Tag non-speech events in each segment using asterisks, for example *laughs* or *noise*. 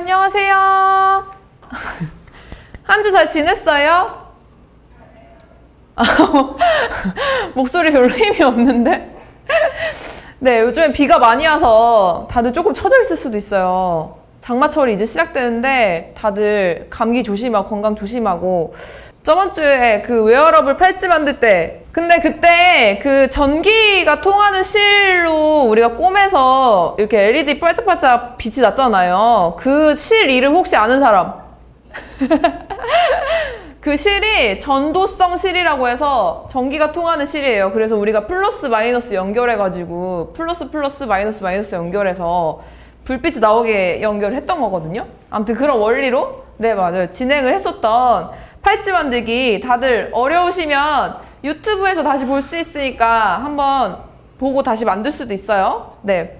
안녕하세요. *laughs* 한 주 잘 지냈어요? *laughs* 목소리 별로 힘이 없는데? *laughs* 네, 요즘에 비가 많이 와서 다들 조금 처져 있을 수도 있어요. 장마철이 이제 시작되는데 다들 감기 조심하고 건강 조심하고 저번 주에 그 웨어러블 팔찌 만들 때 근데 그때 그 전기가 통하는 실로 우리가 꿰매서 이렇게 LED 반짝반짝 빛이 났잖아요. 그 실 이름 혹시 아는 사람? *laughs* 그 실이 전도성 실이라고 해서 전기가 통하는 실이에요. 그래서 우리가 플러스 마이너스 연결해가지고 플러스 플러스 마이너스 마이너스 연결해서 불빛이 나오게 연결했던 거거든요. 아무튼 그런 원리로 네 맞아요 진행을 했었던 팔찌 만들기 다들 어려우시면 유튜브에서 다시 볼 수 있으니까 한번 보고 다시 만들 수도 있어요. 네.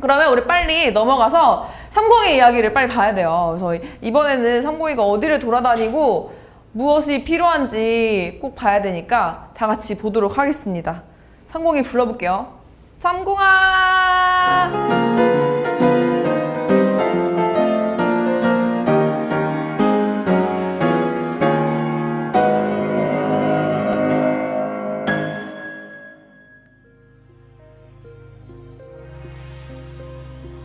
그러면 우리 빨리 넘어가서 삼공의 이야기를 빨리 봐야 돼요. 그래서 이번에는 삼공이가 어디를 돌아다니고 무엇이 필요한지 꼭 봐야 되니까 다 같이 보도록 하겠습니다. 삼공이 불러볼게요. 삼공아!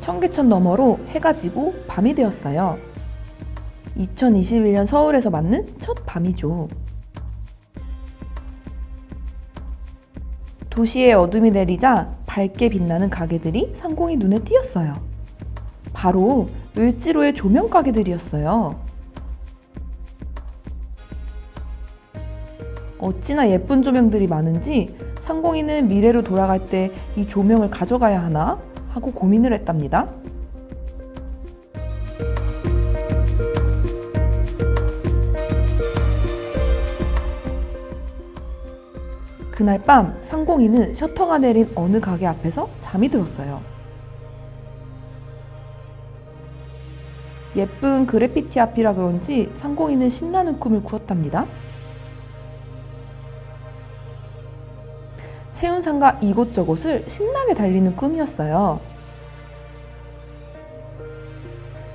청계천 너머로 해가 지고 밤이 되었어요. 2021년 서울에서 맞는 첫 밤이죠. 도시의 어둠이 내리자 밝게 빛나는 가게들이 상공이 눈에 띄었어요. 바로 을지로의 조명 가게들이었어요. 어찌나 예쁜 조명들이 많은지 상공이는 미래로 돌아갈 때 이 조명을 가져가야 하나 하고 고민을 했답니다. 그날 밤 상공이는 셔터가 내린 어느 가게 앞에서 잠이 들었어요. 예쁜 그래피티 앞이라 그런지 상공이는 신나는 꿈을 꾸었답니다. 세운상가 이곳저곳을 신나게 달리는 꿈이었어요.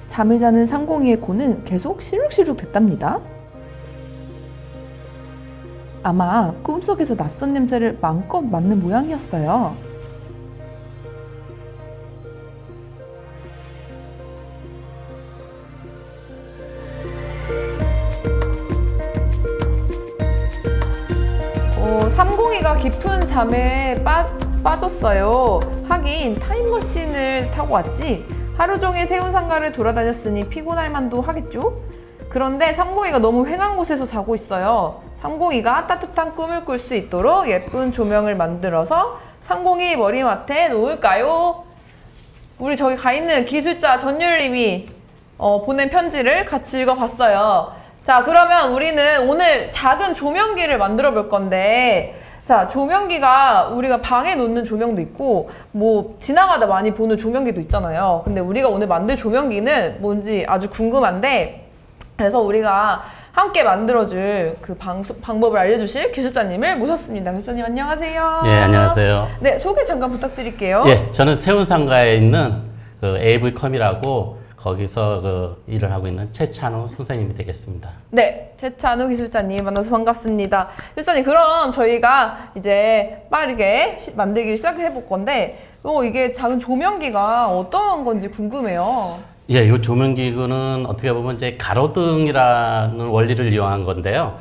잠을 자는 상공이의 코는 계속 시룩시룩 됐답니다. 아마 꿈속에서 낯선 냄새를 마음껏 맡는 모양이었어요. 잠에 빠, 빠졌어요. 하긴 타임머신을 타고 왔지. 하루 종일 세운 상가를 돌아다녔으니 피곤할 만도 하겠죠? 그런데 삼공이가 너무 휑한 곳에서 자고 있어요. 삼공이가 따뜻한 꿈을 꿀 수 있도록 예쁜 조명을 만들어서 삼공이 머리맡에 놓을까요? 우리 저기 가 있는 기술자 전율님이 어, 보낸 편지를 같이 읽어봤어요. 자, 그러면 우리는 오늘 작은 조명기를 만들어 볼 건데, 자, 조명기가 우리가 방에 놓는 조명도 있고, 뭐, 지나가다 많이 보는 조명기도 있잖아요. 근데 우리가 오늘 만들 조명기는 뭔지 아주 궁금한데, 그래서 우리가 함께 만들어줄 그 방, 방법을 알려주실 기술자님을 모셨습니다. 기술자님 안녕하세요. 예, 안녕하세요. 네, 소개 잠깐 부탁드릴게요. 예, 저는 세운상가에 있는 그 AV컴이라고 거기서 그 일을 하고 있는 최찬우 선생님이 되겠습니다. 네, 최찬우 기술자님 만나서 반갑습니다. 기술자님, 그럼 저희가 이제 빠르게 시- 만들기를 시작을 해볼 건데, 어, 이게 작은 조명기가 어떤 건지 궁금해요. 예, 이 조명기구는 어떻게 보면 이제 가로등이라는 원리를 이용한 건데요.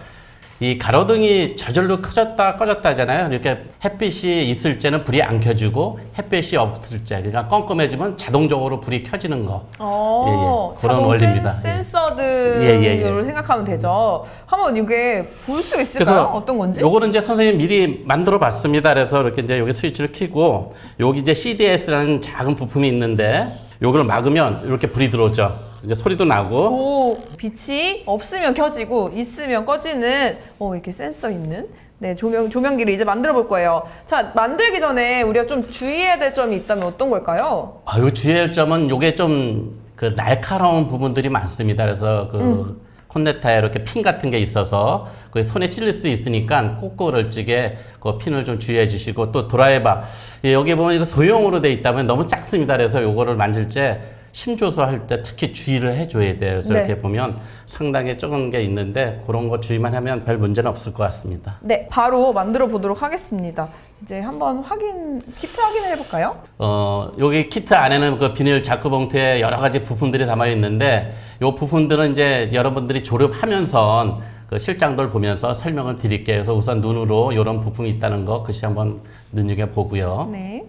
이 가로등이 저절로 켜졌다 꺼졌다 하잖아요. 이렇게 햇빛이 있을 때는 불이 안 켜지고 햇빛이 없을 때, 그러니까 껌껌해지면 자동적으로 불이 켜지는 거. 어, 예, 예. 그런 원리입니다. 센, 센서 등으로 예, 예, 예. 생각하면 되죠. 한번 이게 볼 수 있을까요? 어떤 건지? 요거는 이제 선생님 미리 만들어 봤습니다. 그래서 이렇게 이제 여기 스위치를 켜고 여기 이제 CDS라는 작은 부품이 있는데 요거를 막으면 이렇게 불이 들어오죠. 이제 소리도 나고 오, 빛이 없으면 켜지고 있으면 꺼지는 어, 이렇게 센서 있는 네, 조명 조명기를 이제 만들어 볼 거예요. 자, 만들기 전에 우리가 좀 주의해야 될 점이 있다면 어떤 걸까요? 아, 요 주의할 점은 요게 좀 그 날카로운 부분들이 많습니다. 그래서 그 콘넥터에 이렇게 핀 같은 게 있어서 그 손에 찔릴 수 있으니까 꼭꼭 찌게 그 핀을 좀 주의해 주시고 또 드라이버 예, 여기 보면 이거 소형으로 돼 있다면 너무 작습니다. 그래서 요거를 만질 때 심조소 할때 특히 주의를 해줘야 돼요. 네. 이렇게 보면 상당히 적은 게 있는데 그런 거 주의만 하면 별 문제는 없을 것 같습니다. 네, 바로 만들어 보도록 하겠습니다. 이제 한번 확인, 키트 확인을 해볼까요? 어, 여기 키트 안에는 그 비닐 자크 봉투에 여러 가지 부품들이 담아 있는데 이 부품들은 이제 여러분들이 조립하면서 그 실장들 보면서 설명을 드릴게요. 그래서 우선 눈으로 이런 부품이 있다는 거 글씨 한번 눈여겨 보고요. 네.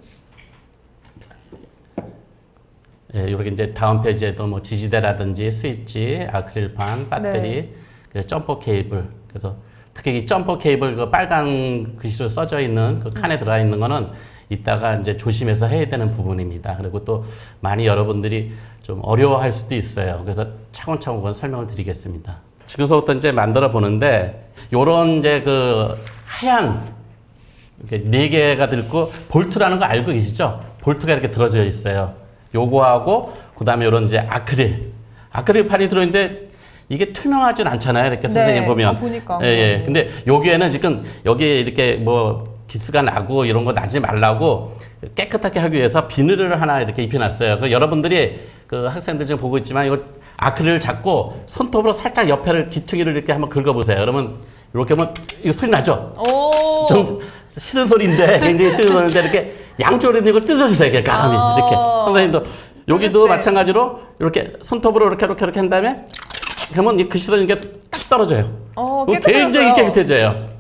예, 이렇게 이제 다음 페이지에도 뭐 지지대라든지 스위치, 아크릴판, 배터리, 네. 점퍼 케이블. 그래서 특히 이 점퍼 케이블 그 빨간 글씨로 써져 있는 그 칸에 들어가 있는 거는 이따가 이제 조심해서 해야 되는 부분입니다. 그리고 또 많이 여러분들이 좀 어려워할 수도 있어요. 그래서 차근차근 그건 설명을 드리겠습니다. 지금서부터 이제 만들어 보는데 요런 이제 그 하얀 이렇게 네 개가 들고 볼트라는 거 알고 계시죠? 볼트가 이렇게 들어져 있어요. 요거하고 그다음에 요런 이제 아크릴 아크릴판이 들어있는데 이게 투명하진 않잖아요. 이렇게 네, 선생님 보면. 어, 보니까. 예, 예. 근데 여기에는 지금 여기에 이렇게 뭐 기스가 나고 이런 거 나지 말라고 깨끗하게 하기 위해서 비닐을 하나 이렇게 입혀놨어요. 그 여러분들이 그 학생들 지금 보고 있지만 이거 아크릴을 잡고 손톱으로 살짝 옆에를 기퉁이를 이렇게 한번 긁어보세요. 그러면 이렇게 하면 이거 소리 나죠? 오. 좀 싫은 소리인데 굉장히 싫은 소리인데 이렇게 양쪽으로 이걸 뜯어주세요. 이렇게 감히 아. 이렇게 선생님도 여기도 네. 마찬가지로 이렇게 손톱으로 이렇게 이렇게 이렇게 한 다음에 그러면 이 글씨도 이게 딱 떨어져요. 어, 그럼 깨끗해졌어요. 굉장히 깨끗해져요.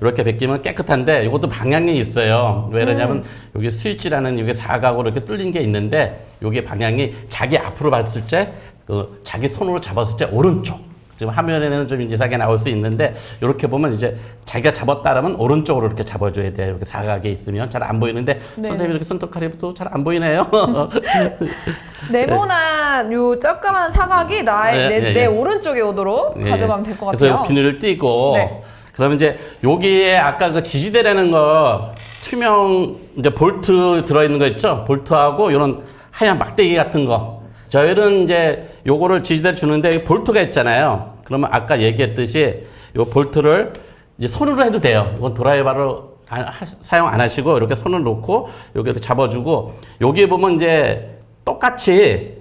이렇게 벗기면 깨끗한데 이것도 방향이 있어요. 왜 그러냐면 음. 여기 스위치라는 이게 사각으로 이렇게 뚫린 게 있는데 여기 방향이 자기 앞으로 봤을 때 그 자기 손으로 잡았을 때 오른쪽. 지금 화면에는 좀 이상하게 나올 수 있는데 이렇게 보면 이제 자기가 잡았다라면 오른쪽으로 이렇게 잡아줘야 돼요. 이렇게 사각에 있으면 잘 안 보이는데 네. 선생님 이렇게 손톱칼이도 잘 안 보이네요. *laughs* 네모난 요 조그만 사각이 나의 네, 내, 네, 내 네. 오른쪽에 오도록 예. 가져가면 될것 그래서 같아요. 이 비닐을 띄고 네. 그러면 이제 여기에 아까 그 지지대라는 거 투명 이제 볼트 들어 있는 거 있죠? 볼트하고 이런 하얀 막대기 같은 거. 저희는 이제 요거를 지지대 주는데 볼트가 있잖아요. 그러면 아까 얘기했듯이 요 볼트를 이제 손으로 해도 돼요. 이건 드라이버로 사용 안 하시고 이렇게 손을 놓고 여기를 잡아주고 여기에 보면 이제 똑같이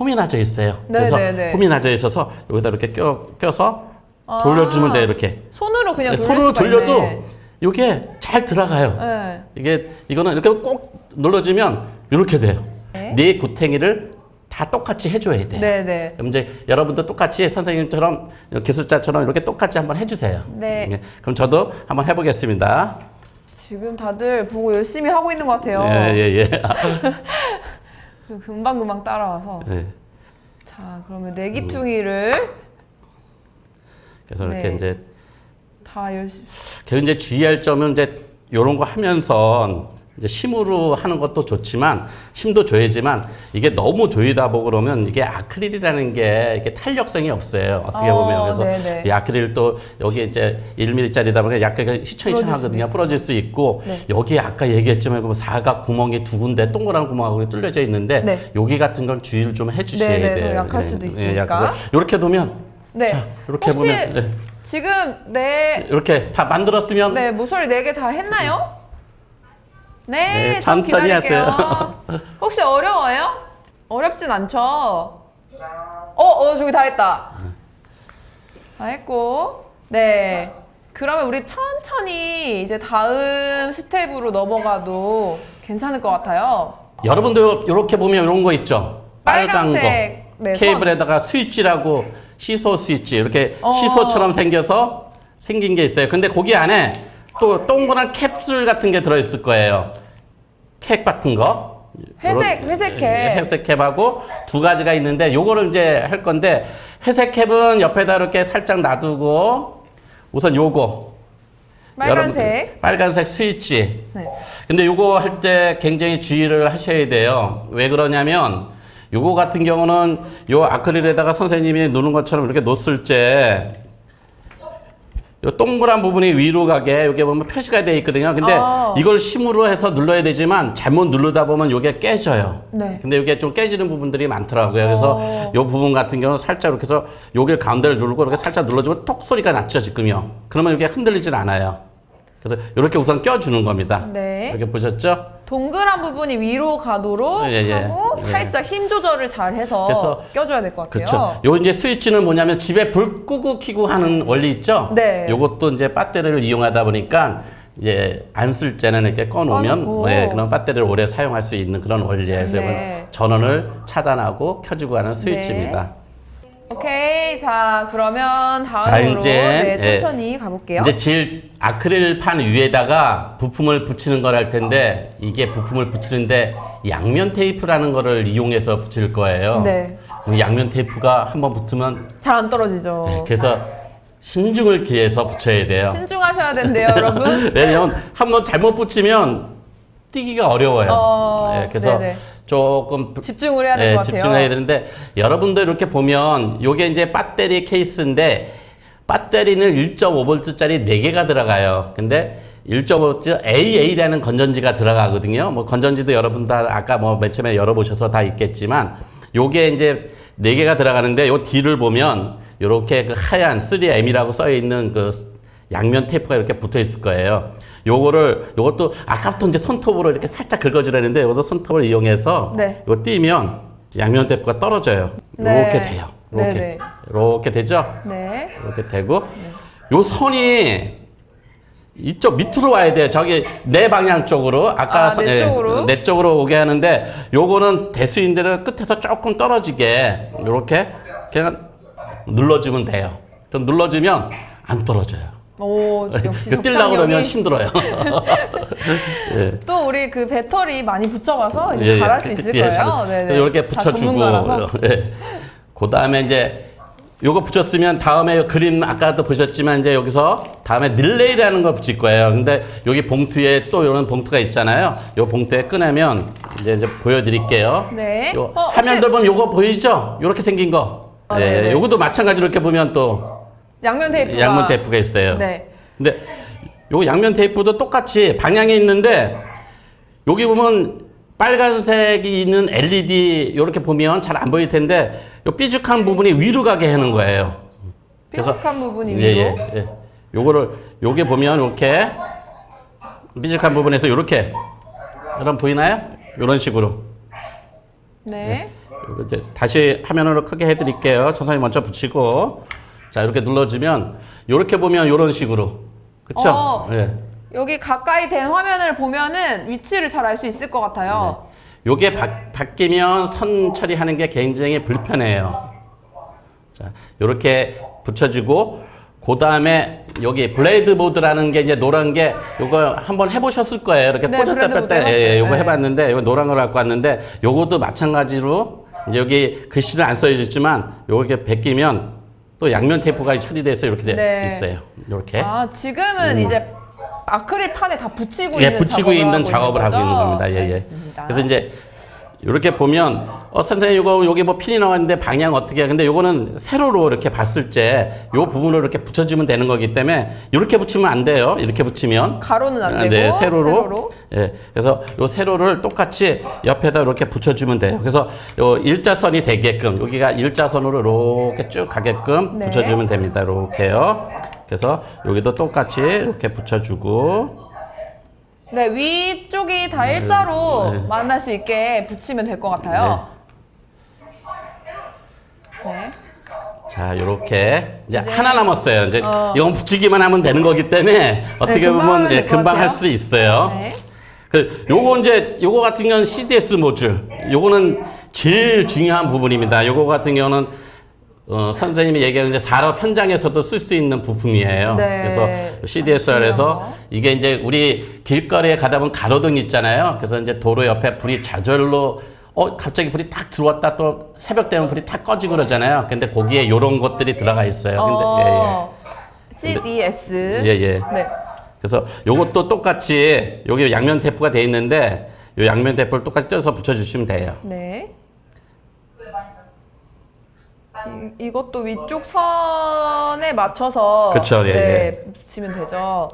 홈이 나져 있어요. 네, 그래서 네, 네. 홈이 나져 있어서 여기다 이렇게 껴, 껴서 아. 돌려주면 돼요. 이렇게 손으로 그냥 네, 돌릴 손으로 돌려도 있네. 이게 잘 들어가요. 네. 이게 이거는 이렇게 꼭 눌러주면 이렇게 돼요. 네. 네 구탱이를 다 똑같이 해줘야 돼요. 네, 네. 그럼 이제 여러분도 똑같이 선생님처럼 기술자처럼 이렇게 똑같이 한번 해주세요. 네. 예, 그럼 저도 한번 해보겠습니다. 지금 다들 보고 열심히 하고 있는 것 같아요. 예, 예, 예. *laughs* 금방 금방 따라와서. 예. 자, 그러면 내기퉁이를 그래서 이렇게 네. 이제 다 열심히. 그리고 이제 주의할 점은 이제 이런 거 하면서 이제 심으로 하는 것도 좋지만 힘도 줘야지만 이게 너무 조이다 보고 그러면 이게 아크릴이라는 게 이게 탄력성이 없어요. 어떻게 어, 보면 그래서 네네. 이 아크릴도 여기 이제 1mm짜리다 보니까 약간 휘청휘청하거든요. 부러질 수 있고 네. 여기 아까 얘기했지만 그 사각 구멍이 두 군데 동그란 구멍하고 뚫려져 있는데 네. 여기 같은 건 주의를 좀 해주셔야 네네, 더 돼요. 약할 수도 있으니까. 약해서 이렇게 두면 네. 자 이렇게 보면 네. 지금 내 이렇게 다 만들었으면 네, 모서리 네 개 다 했나요? 네, 네, 좀 천천히 기다릴게요. *laughs* 혹시 어려워요? 어렵진 않죠? 어, 어, 저기 다 했다. 다 했고, 네. 그러면 우리 천천히 이제 다음 스텝으로 넘어가도 괜찮을 것 같아요. 여러분들 이렇게 보면 이런 거 있죠? 빨간 빨간색, 거. 네, 케이블에다가 스위치라고 시소 스위치 이렇게 어. 시소처럼 생겨서 생긴 게 있어요. 근데 거기 안에 또 동그란 캡슐 같은 게 들어 있을 거예요. 캡 같은 거. 회색, 회색 캡. 예, 회색 캡하고 두 가지가 있는데 요거를 이제 할 건데 회색 캡은 옆에다 이렇게 살짝 놔두고 우선 요거 빨간색. 여러분들, 빨간색 스위치 네. 근데 요거 할 때 굉장히 주의를 하셔야 돼요. 왜 그러냐면 요거 같은 경우는 요 아크릴에다가 선생님이 누는 것처럼 이렇게 놓았을 때요 동그란 부분이 위로 가게 여기 보면 표시가 되어 있거든요. 근데 아. 이걸 심으로 해서 눌러야 되지만 잘못 누르다 보면 요게 깨져요. 네. 근데 이게 좀 깨지는 부분들이 많더라고요. 그래서 어. 요 부분 같은 경우는 살짝 이렇게 해서 요게 가운데를 누르고 이렇게 살짝 눌러주면 톡 소리가 났죠, 지금요. 그러면 이게 흔들리질 않아요. 그래서 이렇게 우선 껴주는 겁니다. 네. 이렇게 보셨죠? 동그란 부분이 위로 가도록 예, 예. 하고 예. 살짝 힘 조절을 잘 해서 그래서- 껴줘야 될 것 같아요. 그렇죠. 요 이제 스위치는 뭐냐면 집에 불 끄고 켜고 하는 원리 있죠? 네. 요것도 이제 배터리를 이용하다 보니까 이제 안 쓸 때는 이렇게 꺼놓으면 꺼놓고. 네, 그런 배터리를 오래 사용할 수 있는 그런 원리에서 네. 전원을 차단하고 켜주고 하는 스위치입니다. 오케이. 자, 그러면 다음으로 자, 이제, 네, 예. 천천히 가볼게요. 이제 제일 아크릴판 위에다가 부품을 붙이는 걸 할 텐데 이게 부품을 붙이는데 양면 테이프라는 거를 이용해서 붙일 거예요. 네. 이 양면 테이프가 한번 붙으면 잘 안 떨어지죠. 네, 그래서 신중을 기해서 붙여야 돼요. 신중하셔야 된대요, 여러분. *laughs* 왜냐면 한번 잘못 붙이면 뛰기가 어려워요. 어, 네, 그래서 네네. 조금 집중을 해야 될 네, 것 같아요. 집중해야 되는데 여러분들 이렇게 보면 요게 이제 배터리 케이스인데 배터리는 1.5V짜리 4개가 들어가요. 근데 1.5V AA라는 건전지가 들어가거든요. 뭐 건전지도 여러분 다 아까 뭐 맨 처음에 열어보셔서 다 있겠지만 요게 이제 4개가 들어가는데 요 뒤를 보면 요렇게 그 하얀 3M이라고 써 있는 그 양면 테이프가 이렇게 붙어 있을 거예요. 요거를 요것도 아까부터 이제 손톱으로 이렇게 살짝 긁어주려는데 요것도 손톱을 이용해서 네. 이거 띄면 양면 테이프가 떨어져요. 네. 이렇게 돼요. 이렇게 네 네. 이렇게 되죠. 네. 이렇게 되고 요 선이 이쪽 밑으로 와야 돼요. 저기 내 방향 쪽으로 아까 아, 내 선- 쪽으로? 내 쪽으로 오게 하는데 요거는 대수인들은 끝에서 조금 떨어지게 이렇게 그냥 눌러주면 돼요. 좀 눌러주면 안 떨어져요. 오, 역시 그 뛰려고 그러면 힘들어요. *laughs* 예. 또 우리 그 배터리 많이 붙여봐서 이제 예, 예. 잘할 수 있을 예, 거예요. 잘- 네네. 이렇게 다 붙여주고. 예. 그 다음에 이제 요거 붙였으면 다음에 그림 아까도 보셨지만 이제 여기서 다음에 릴레이라는 걸 붙일 거예요. 근데 여기 봉투에 또 이런 봉투가 있잖아요. 요 봉투에 꺼내면 이제 이제 보여드릴게요. 네. 요 어, 화면들 보면 요거 보이죠? 요렇게 생긴 거. 아, 예, 네네. 요것도 마찬가지로 이렇게 보면 또 양면 테이프가. 양면 테이프가 있어요. 네. 근데 요 양면 테이프도 똑같이 방향이 있는데 여기 보면 빨간색이 있는 LED 이렇게 보면 잘 안 보일 텐데 요 삐죽한 부분이 위로 가게 하는 거예요. 그래서- 삐죽한 부분이 예, 위로. 예, 예. 요거를 요게 보면 이렇게 삐죽한 부분에서 이렇게 여러분 보이나요? 이런 식으로 네. 요거 이제 다시 화면으로 크게 해드릴게요. 천천히 먼저 붙이고 자 이렇게 눌러주면 이렇게 보면 이런 식으로 그쵸? 어. 예. 여기 가까이 된 화면을 보면은 위치를 잘 알 수 있을 것 같아요. 요게 바, 바뀌면 선 처리하는 게 굉장히 불편해요. 자, 요렇게 붙여주고, 그 다음에 여기 블레이드 보드라는 게 이제 노란 게 요거 한번 해보셨을 거예요. 이렇게 네, 꽂았다 블레이드 뺐다. 예, 예, 해봤어요. 요거 네. 해봤는데, 요거 노란 걸 갖고 왔는데, 요것도 마찬가지로 이제 여기 글씨는 안 써있지만, 요렇게 벗기면 또 양면 테이프가 처리돼서 이렇게 돼 네. 있어요. 요렇게. 아, 지금은 이제 아크릴 판에 다 붙이고 예, 있는 붙이고 작업을 있는 하고 작업을 하고 거죠? 있는 겁니다. 예, 예. 알겠습니다. 그래서 이제 이렇게 보면 어 선생님 이거 여기 뭐 핀이 나왔는데 방향 어떻게 해? 근데 요거는 세로로 이렇게 봤을 때요 부분을 이렇게 붙여주면 되는 거기 때문에 이렇게 붙이면 안 돼요. 이렇게 붙이면 가로는 안 아, 되고 네, 세로로. 세로로. 예. 그래서 요 세로를 똑같이 옆에다 이렇게 붙여주면 돼요. 그래서 요 일자선이 되게끔 여기가 일자선으로 이렇게 쭉 가게끔 네. 붙여주면 됩니다. 이렇게요. 그래서 여기도 똑같이 이렇게 붙여주고 네, 위쪽이 다 일자로 네. 만날 수 있게 붙이면 될 것 같아요. 네. 자, 요렇게 이제, 이제- 하나 남았어요. 이제 어. 이건 붙이기만 하면 되는 거기 때문에 어떻게 금방 하면 보면 예, 될것 금방 할 같아요. 수 있어요. 네. 그 요거 이제 요거 같은 경우는 CDS 모듈. 요거는 제일 중요한 부분입니다. 요거 같은 경우는 어, 선생님이 얘기하는 이제 산업 현장에서도 쓸 수 있는 부품이에요. 네. 그래서 CDSR에서 중요한 거. 이게 이제 우리 길거리에 가다 보면 가로등 있잖아요. 그래서 이제 도로 옆에 불이 좌절로 어 갑자기 불이 탁 들어왔다 또 새벽 되면 불이 탁 꺼지고 그러잖아요. 근데 거기에 요런 것들이 들어가 있어요. 근데 어, CDS. 예, 예. 예, 예. 네. 그래서 요것도 똑같이 여기 양면 테이프가 돼 있는데 요 양면 테이프를 똑같이 떼서 붙여 주시면 돼요. 네. 이, 이것도 위쪽 선에 맞춰서 그쵸, 예, 네, 붙이면 되죠.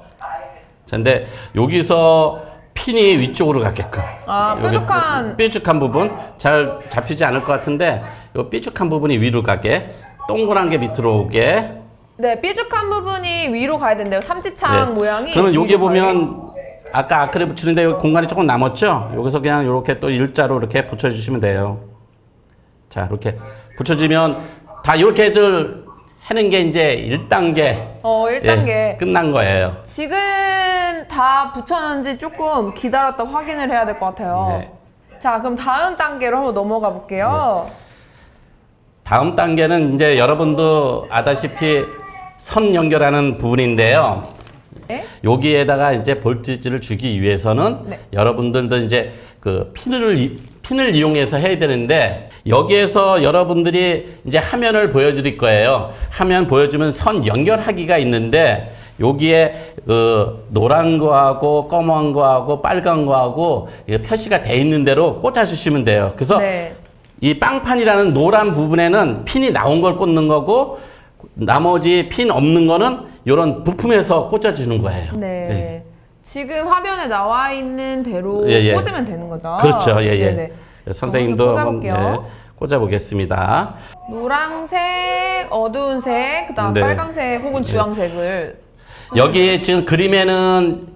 자, 근데 여기서 핀이 위쪽으로 가게끔. 아, 뾰족한- 뾰족한 부분 잘 잡히지 않을 것 같은데 요 뾰족한 부분이 위로 가게 동그란 게 밑으로 오게 네, 삐죽한 부분이 위로 가야 된대요. 삼지창 네. 모양이. 그러면 여기 위로 가요. 보면 아까 아크릴 붙이는데 여기 공간이 조금 남았죠? 여기서 그냥 이렇게 또 일자로 이렇게 붙여주시면 돼요. 자, 이렇게 붙여주면 다 이렇게들 하는 게 이제 1단계. 어, 1단계. 예, 끝난 거예요. 지금 다 붙였는지 조금 기다렸다 확인을 해야 될 것 같아요. 네. 자, 그럼 다음 단계로 한번 넘어가 볼게요. 다음 단계는 이제 여러분도 아다시피 선 연결하는 부분인데요. 네. 여기에다가 이제 볼티지를 주기 위해서는 네. 여러분들도 이제 그 핀을 이- 핀을 이용해서 해야 되는데 여기에서 여러분들이 이제 화면을 보여드릴 거예요. 화면 보여주면 선 연결하기가 있는데 여기에 그 노란 거하고 검은 거하고 빨간 거하고 표시가 돼 있는 대로 꽂아 주시면 돼요. 그래서 네. 이 빵판이라는 노란 부분에는 핀이 나온 걸 꽂는 거고 나머지 핀 없는 거는 이런 부품에서 꽂아주는 거예요. 네. 지금 화면에 나와 있는 대로 예, 예. 꽂으면 되는 거죠. 그렇죠. 예, 예. 네네. 선생님도 한번 꽂아볼게요. 네, 꽂아보겠습니다. 노란색, 어두운 색, 그다음 네. 빨강색 혹은 주황색을 여기 지금 그림에는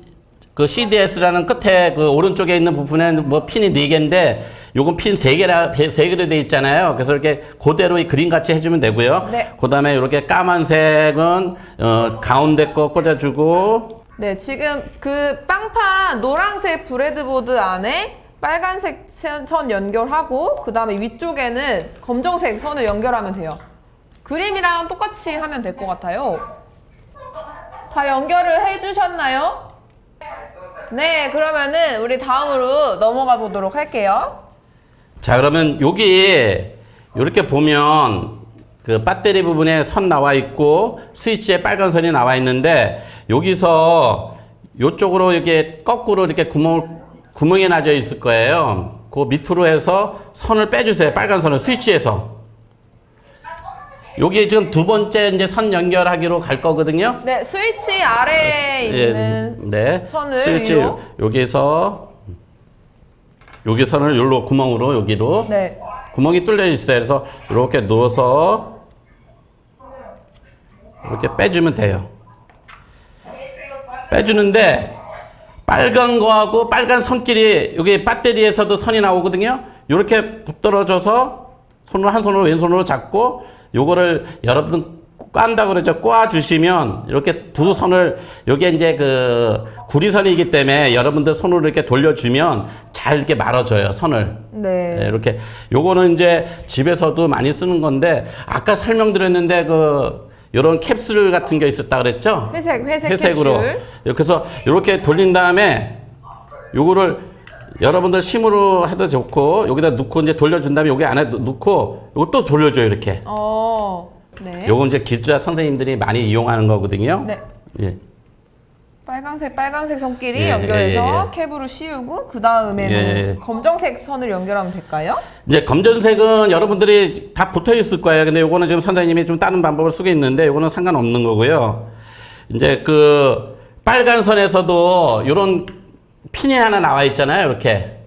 그 CDS라는 끝에 그 오른쪽에 있는 부분에는 뭐 핀이 네 개인데 요건 핀 세 개라 세 개로 돼 있잖아요. 그래서 이렇게 그대로 이 그림 같이 해주면 되고요. 네. 그다음에 이렇게 까만색은 어, 가운데 거 꽂아주고 네, 지금 그 빵판 노란색 브레드보드 안에 빨간색 선- 선 연결하고 그 다음에 위쪽에는 검정색 선을 연결하면 돼요. 그림이랑 똑같이 하면 될 것 같아요. 다 연결을 해주셨나요? 네, 그러면은 우리 다음으로 넘어가 보도록 할게요. 자 그러면 여기 이렇게 보면 그 배터리 부분에 선 나와 있고 스위치에 빨간 선이 나와 있는데 여기서 이쪽으로 이렇게 거꾸로 이렇게 구멍 구멍이 나져 있을 거예요. 그 밑으로 해서 선을 빼주세요. 빨간 선을 스위치에서. 여기 지금 두 번째 이제 선 연결하기로 갈 거거든요. 네, 스위치 아래에 있는 예, 네. 선을 스위치 위로. 여기서 여기 선을 여기로 구멍으로 여기로 네, 구멍이 뚫려 있어요. 그래서 이렇게 누워서 이렇게 빼주면 돼요. 빼주는데 빨간 거하고 빨간 선끼리 여기 배터리에서도 선이 나오거든요. 이렇게 붙들어져서 손으로 한 손으로 왼손으로 잡고 요거를 여러분 깐다 그러죠. 꽈 주시면 이렇게 두 손을 여기에 이제 그 구리선이기 때문에 여러분들 손으로 이렇게 돌려주면 잘 이렇게 말아줘요. 선을. 네. 네, 이렇게 요거는 이제 집에서도 많이 쓰는 건데 아까 설명드렸는데 그 요런 캡슐 같은 게 있었다 그랬죠? 회색, 회색 회색으로. 캡슐. 그래서 이렇게 돌린 다음에 요거를 여러분들 심으로 해도 좋고 여기다 넣고 이제 돌려준 다음에 여기 안에 넣고 요거 또 돌려줘요 이렇게. 어, 네. 요건 이제 기술자 선생님들이 많이 이용하는 거거든요. 네. 예. 빨강색 빨강색 선끼리 예, 연결해서 예, 캡으로 씌우고 그 다음에는 예. 검정색 선을 연결하면 될까요? 이제 검정색은 여러분들이 다 붙어 있을 거예요. 근데 요거는 지금 선생님이 좀 다른 방법을 쓰고 있는데 요거는 상관없는 거고요. 이제 그 빨간 선에서도 요런 핀이 하나 나와 있잖아요. 이렇게.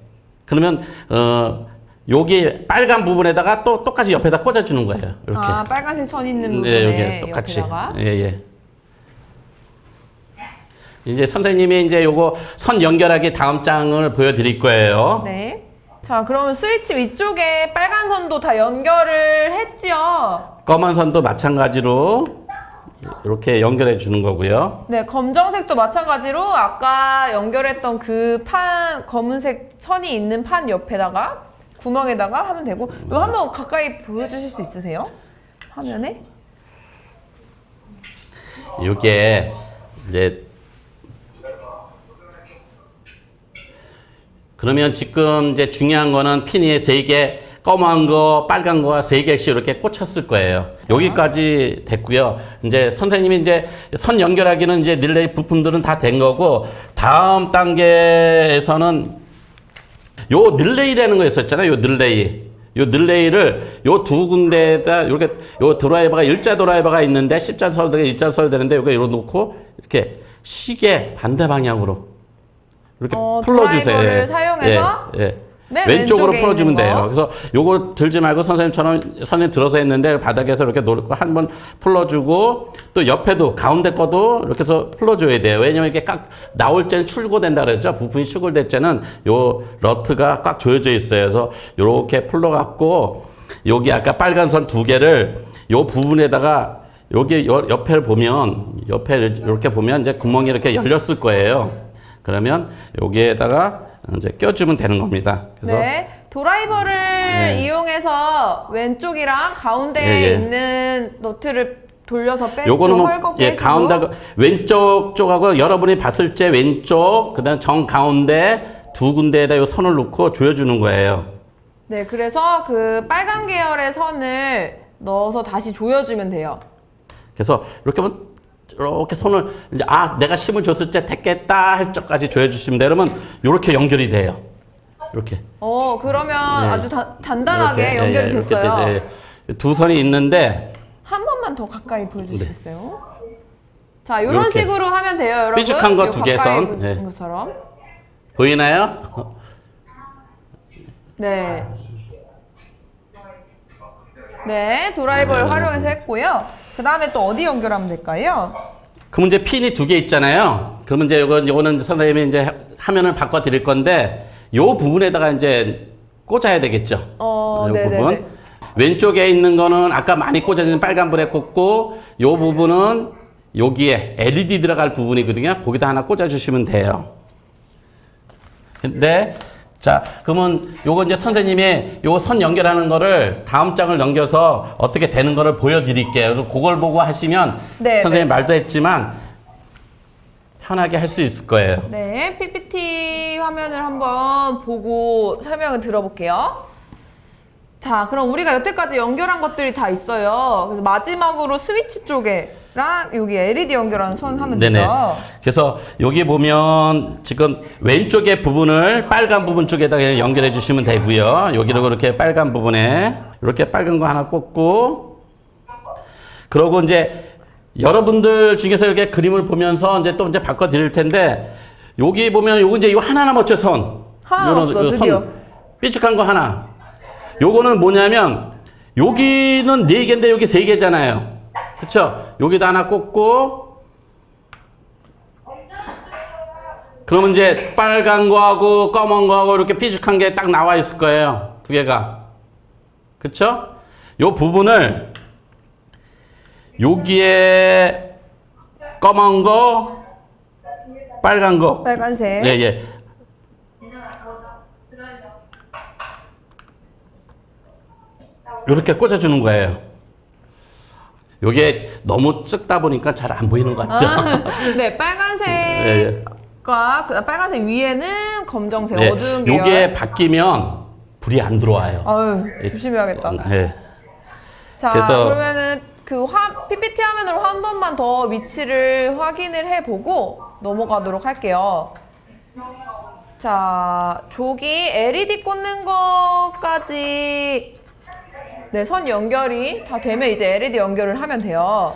그러면 어 여기 빨간 부분에다가 또 똑같이 옆에다 꽂아 주는 거예요. 이렇게. 아 빨간색 선 있는 네, 부분에 여기 똑같이. 옆에다가 예, 예. 이제 선생님이 이제 요거 선 연결하기 다음 장을 보여 드릴 거예요. 네. 자 그러면 스위치 위쪽에 빨간 선도 다 연결을 했지요. 검은 선도 마찬가지로 이렇게 연결해 주는 거고요. 네 검정색도 마찬가지로 아까 연결했던 그 판 검은색 선이 있는 판 옆에다가 구멍에다가 하면 되고 이거 한번 가까이 보여주실 수 있으세요? 화면에? 이게 이제 그러면 지금 이제 중요한 거는 핀이 세 개, 검은 거, 빨간 거가 세 개씩 이렇게 꽂혔을 거예요. 여기까지 됐고요. 이제 선생님이 이제 선 연결하기는 이제 릴레이 부품들은 다 된 거고 다음 단계에서는 요 릴레이라는 거 있었잖아요. 요 릴레이. 요 릴레이를 요 두 군데에다 이렇게 요 드라이버가 일자 드라이버가 있는데 십자 되게 일자 써야 되는데 요거 이렇게 놓고 이렇게 시계 반대 방향으로 이렇게 어, 풀러주세요. 드라이버를 사용해서? 예, 예. 네, 왼쪽으로 왼쪽에 풀어주면 있는 돼요. 거. 그래서 요거 들지 말고 선생님처럼 선생님 들어서 했는데 바닥에서 이렇게 놓고 한 번 풀어주고 또 옆에도 가운데 거도 이렇게 해서 풀어줘야 돼요. 왜냐면 이게 깍 나올 때는 출고된다 그랬죠. 부품이 출고될 때는 요 러트가 꽉 조여져 있어요. 그래서 요렇게 풀러갖고 여기 아까 빨간 선 두 개를 요 부분에다가 여기 여- 옆에를 보면 옆에 이렇게 보면 이제 구멍이 이렇게 열렸을 거예요. 그러면 여기에다가 이제 껴주면 되는 겁니다. 그래서 네, 드라이버를 네. 이용해서 왼쪽이랑 가운데에 예, 예. 있는 너트를 돌려서 빼고 요거는 뭐 예, 해주고 가운데 그 왼쪽 쪽하고 여러분이 봤을 때 왼쪽 그다음 정 가운데 두 군데에다 요 선을 놓고 조여주는 거예요. 네, 그래서 그 빨간 계열의 선을 넣어서 다시 조여주면 돼요. 그래서 이렇게 하면 이렇게 손을 이제 아 내가 힘을 줬을 때 됐겠다 할 적까지 조여주시면 돼요. 그러면 이렇게 연결이 돼요. 이렇게 어, 그러면 네. 아주 다- 단단하게 이렇게, 연결이 예, 예, 이렇게 됐어요. 이제 두 선이 있는데 한 번만 더 가까이 보여주시겠어요? 자, 이런 이렇게. 식으로 하면 돼요, 여러분. 삐죽한 거요두개 가까이 선. 보여주신 네. 것처럼. 보이나요? 네. 네, 드라이버를 네. 활용해서 했고요. 그 다음에 또 어디 연결하면 될까요? 그럼 이제 핀이 두 개 있잖아요. 그러면 이제 요건 요거는 선생님이 이제 화면을 바꿔 드릴 건데 요 부분에다가 이제 꽂아야 되겠죠. 어, 요 네네네. 부분. 왼쪽에 있는 거는 아까 많이 꽂아진 빨간 불에 꽂고 요 부분은 여기에 LED 들어갈 부분이거든요. 거기다 하나 꽂아 주시면 돼요. 근데 자, 그러면 요거 이제 선생님이 요 선 연결하는 거를 다음 장을 넘겨서 어떻게 되는 거를 보여 드릴게요. 그래서 그걸 보고 하시면 네, 선생님 말도 했지만 편하게 할 수 있을 거예요. 네, PPT 화면을 한번 보고 설명을 들어볼게요. 자, 그럼 우리가 여태까지 연결한 것들이 다 있어요. 그래서 마지막으로 스위치 쪽에 랑 여기 LED 연결하는 선 하면 네네. 되죠. 그래서 여기 보면 지금 왼쪽의 부분을 빨간 부분 쪽에다가 연결해 주시면 되고요. 여기도 그렇게 빨간 부분에 이렇게 빨간 거 하나 꽂고 그러고 이제 여러분들 중에서 이렇게 그림을 보면서 이제 또 이제 바꿔 드릴 텐데 여기 보면 요거 이제 요 하나나 맞춰 선. 하나 요런- 요 드디어. 삐죽한 거 하나. 요거는 뭐냐면 여기는 네 개인데 여기 세 개잖아요. 그쵸? 여기다 하나 꽂고 그러면 이제 빨간 거하고 검은 거하고 이렇게 삐죽한 게 딱 나와 있을 거예요. 두 개가. 그쵸? 요 부분을 여기에 검은 거, 빨간 거. 빨간색. 예, 예. 이렇게 꽂아주는 거예요. 요게 너무 적다 보니까 잘 안 보이는 것 같죠? 아, 네, 예, 빨간색과 그 빨간색 위에는 검정색 예. 어두운 계열. 요게 바뀌면 불이 안 들어와요. 아유, 예. 조심해야겠다. 예. 자, 그래서- 그러면은 그 화, PPT 화면으로 한 번만 더 위치를 확인을 해보고 넘어가도록 할게요. 자, 조기 LED 꽂는 것까지 네, 선 연결이 다 되면 이제 LED 연결을 하면 돼요.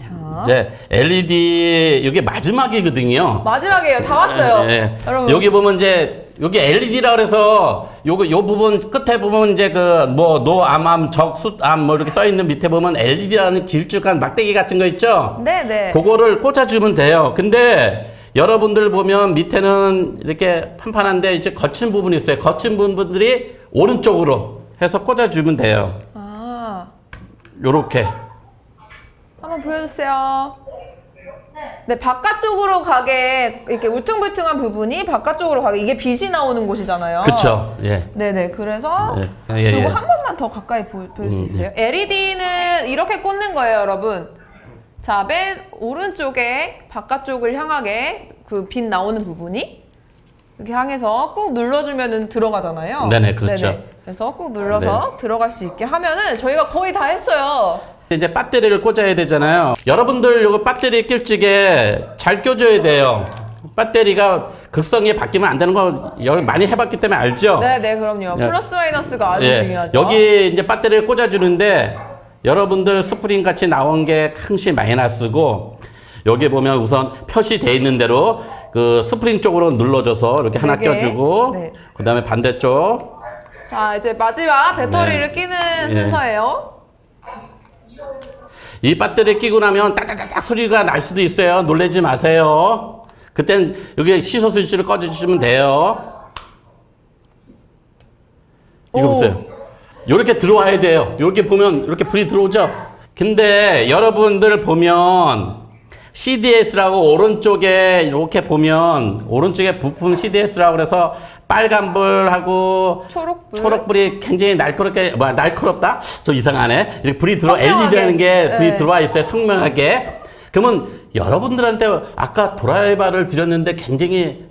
자, 이제 LED 이게 마지막이거든요. 마지막이에요. 다 왔어요. 예, 예. 여러분. 여기 보면 이제 여기 LED라 그래서 요거 요 부분 끝에 보면 이제 그 뭐 노암암 적숫암 뭐 이렇게 써 있는 밑에 보면 LED라는 길쭉한 막대기 같은 거 있죠? 네, 네. 그거를 꽂아주면 돼요. 근데 여러분들 보면 밑에는 이렇게 판판한데 이제 거친 부분이 있어요. 거친 부분들이 오른쪽으로 해서 꽂아주면 돼요. 아, 요렇게. 한번 보여주세요. 네, 바깥쪽으로 가게 이렇게 울퉁불퉁한 부분이 바깥쪽으로 가게 이게 빛이 나오는 곳이잖아요. 그쵸? 예. 네네. 그래서 예, 예, 예. 그리고 한 번만 더 가까이 보, 보일 수 음, 있어요. LED는 이렇게 꽂는 거예요, 여러분. 자, 맨 오른쪽에 바깥쪽을 향하게 그 빛 나오는 부분이 이렇게 향해서 꾹 눌러주면은 들어가잖아요. 네네, 그렇죠. 그래서 꾹 눌러서 들어갈 수 있게 하면은 저희가 거의 다 했어요. 이제 배터리를 꽂아야 되잖아요. 여러분들 요거 배터리 낄 적에 잘 껴줘야 돼요. 배터리가 극성이 바뀌면 안 되는 거 여기 많이 해봤기 때문에 알죠? 네 네, 그럼요. 예. 플러스 마이너스가 아주 예, 중요하죠. 여기 이제 배터리를 꽂아주는데 여러분들 스프링 같이 나온 게 항시 마이너스고 여기 보면 우선 표시돼 있는 대로 그 스프링 쪽으로 눌러줘서 이렇게 하나 네 개. 껴주고 네. 그 다음에 반대쪽 자, 이제 마지막 배터리를 네. 끼는 예. 순서예요. 이 배터리 끼고 나면 따다다닥 소리가 날 수도 있어요. 놀라지 마세요. 그땐 여기 시소 스위치를 꺼주시면 돼요. 이거 오. 보세요. 이렇게 들어와야 돼요. 이렇게 보면 이렇게 불이 들어오죠. 근데 여러분들 보면 CDS라고 오른쪽에 이렇게 보면 오른쪽에 부품 CDS라고 그래서 빨간불하고 초록불. 초록불이 굉장히 날카롭게 뭐 날카롭다? 좀 이상하네. 이렇게 불이 들어. LED라는 게 불이 네. 들어와 있어요. 선명하게. 그러면 여러분들한테 아까 드라이버를 드렸는데 굉장히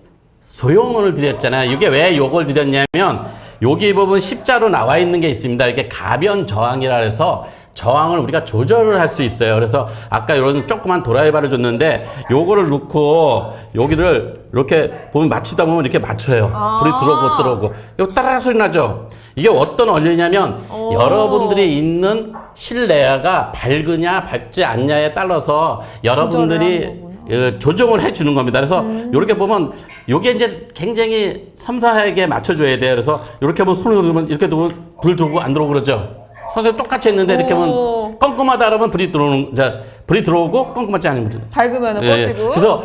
소형을 드렸잖아요. 이게 왜 요걸 드렸냐면 여기 부분 십자로 나와 있는 게 있습니다. 이렇게 가변 저항이라 해서 저항을 우리가 조절을 할 수 있어요. 그래서 아까 이런 조그만 도라이바를 줬는데 요거를 넣고 여기를 이렇게 보면 맞추다 보면 이렇게 맞춰요. 아. 불이 들어오고 들어오고. 이거 따라 소리 나죠? 이게 어떤 원리냐면 오. 여러분들이 있는 실내가 밝으냐 밝지 않냐에 따라서 여러분들이 어, 조정을 해 주는 겁니다. 그래서 이렇게 보면 요게 이제 굉장히 섬세하게 맞춰줘야 돼요. 그래서 이렇게 보면 손을 누르면 이렇게 누르면 불 들어오고 안 들어오고 그러죠. 선생님 똑같이 했는데 이렇게 오. 하면 껌껌하다 그러면 불이 들어오는, 자, 불이 들어오고 껌껌하지 않으면 불이 밝으면 예, 예. 꺼지고. 그래서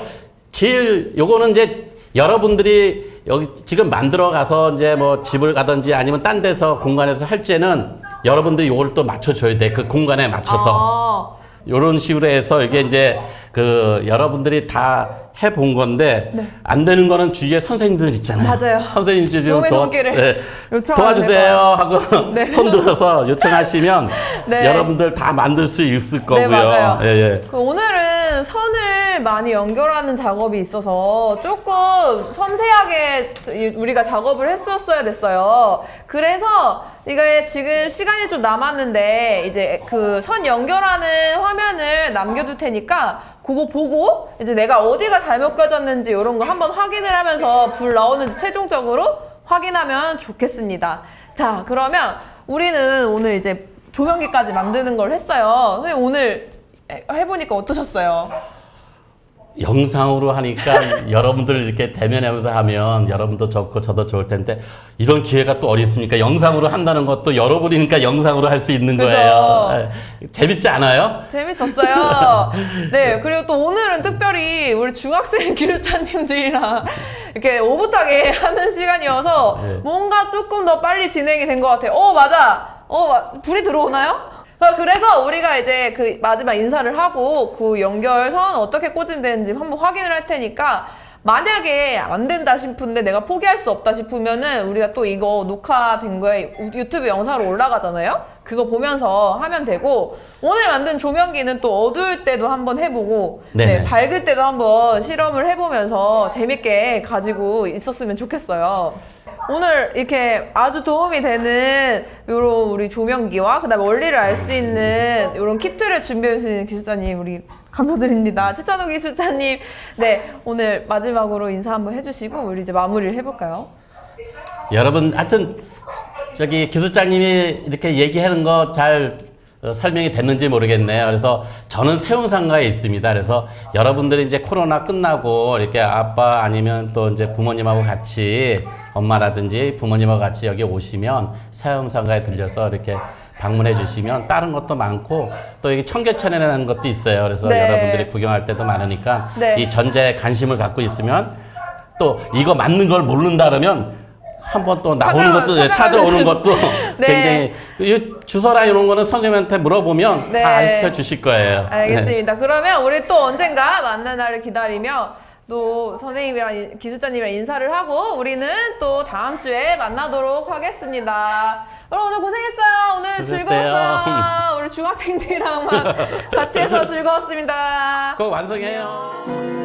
제일 요거는 이제 여러분들이 여기 지금 만들어 가서 이제 뭐 집을 가든지 아니면 딴 데서 공간에서 할 때는 여러분들이 요걸 또 맞춰줘야 돼. 그 공간에 맞춰서. 아, 요런 식으로 해서 이게 이제 그 여러분들이 다 해본 건데 안 되는 거는 주위에 선생님들 있잖아요. 네. 맞아요. 선생님들 좀 몸의 도, 손길을 네, 도와주세요 하고 네. *laughs* 손 들어서 요청하시면 *laughs* 네. 여러분들 다 만들 수 있을 거고요. 네, 맞아요. 예, 예. 그 오늘은 선을 많이 연결하는 작업이 있어서 조금 섬세하게 우리가 작업을 했었어야 됐어요. 그래서 이게 지금 시간이 좀 남았는데 이제 그 선 연결하는 화면을 남겨둘 테니까 그거 보고 이제 내가 어디가 잘못 껴졌는지 이런 거 한번 확인을 하면서 불 나오는지 최종적으로 확인하면 좋겠습니다. 자, 그러면 우리는 오늘 이제 조명기까지 만드는 걸 했어요. 선생님 오늘 해- 해보니까 어떠셨어요? 영상으로 하니까 *laughs* 여러분들 이렇게 대면하면서 하면 여러분도 좋고 저도 좋을 텐데 이런 기회가 또 어디 있습니까? 영상으로 한다는 것도 여러분이니까 영상으로 할 수 있는 그죠. 거예요. 예. 재밌지 않아요? 재밌었어요. *laughs* 네, 그리고 또 오늘은 특별히 우리 중학생 *laughs* 기술자님들이랑 이렇게 오붓하게 하는 시간이어서 네. 뭔가 조금 더 빨리 진행이 된 것 같아요. 어, 맞아. 어, 마- 불이 들어오나요? 어, 그래서 우리가 이제 그 마지막 인사를 하고 그 연결선 어떻게 꽂으면 되는지 한번 확인을 할 테니까 만약에 안 된다 싶은데 내가 포기할 수 없다 싶으면은 우리가 또 이거 녹화된 거에 유- 유튜브 영상으로 올라가잖아요? 그거 보면서 하면 되고 오늘 만든 조명기는 또 어두울 때도 한번 해보고 네네. 네, 밝을 때도 한번 실험을 해보면서 재밌게 가지고 있었으면 좋겠어요. 오늘 이렇게 아주 도움이 되는 요런 우리 조명기와 그다음에 원리를 알 수 있는 요런 키트를 준비해 주신 기술자님 우리 감사드립니다. 최찬호 기술자님, 네 오늘 마지막으로 인사 한번 해 주시고 우리 이제 마무리를 해 볼까요? 여러분, 하여튼, 저기 기술자님이 이렇게 얘기하는 거 잘 설명이 됐는지 모르겠네요. 그래서 저는 세운상가에 있습니다. 그래서 여러분들이 이제 코로나 끝나고 이렇게 아빠 아니면 또 이제 부모님하고 같이 엄마라든지 부모님하고 같이 여기 오시면 세운상가에 들려서 이렇게 방문해 주시면 다른 것도 많고 또 여기 청계천이라는 것도 있어요. 그래서 네. 여러분들이 구경할 때도 많으니까 네. 이 전자에 관심을 갖고 있으면 또 이거 맞는 걸 모른다 그러면 한번 또 나오는 찾아와- 것도 찾아오는 것도 *laughs* 네. 굉장히 이 주소랑 이런 거는 선생님한테 물어보면 네. 다 알려 주실 거예요. 네. 알겠습니다. 그러면 우리 또 언젠가 만난 날을 기다리며 또 선생님이랑 인- 기술자님이랑 인사를 하고 우리는 또 다음 주에 만나도록 하겠습니다. 여러분 오늘 고생했어요. 오늘 고생했어요. 즐거웠어요. 우리 중학생들이랑만 같이 해서 *laughs* 즐거웠습니다. 꼭 완성해요.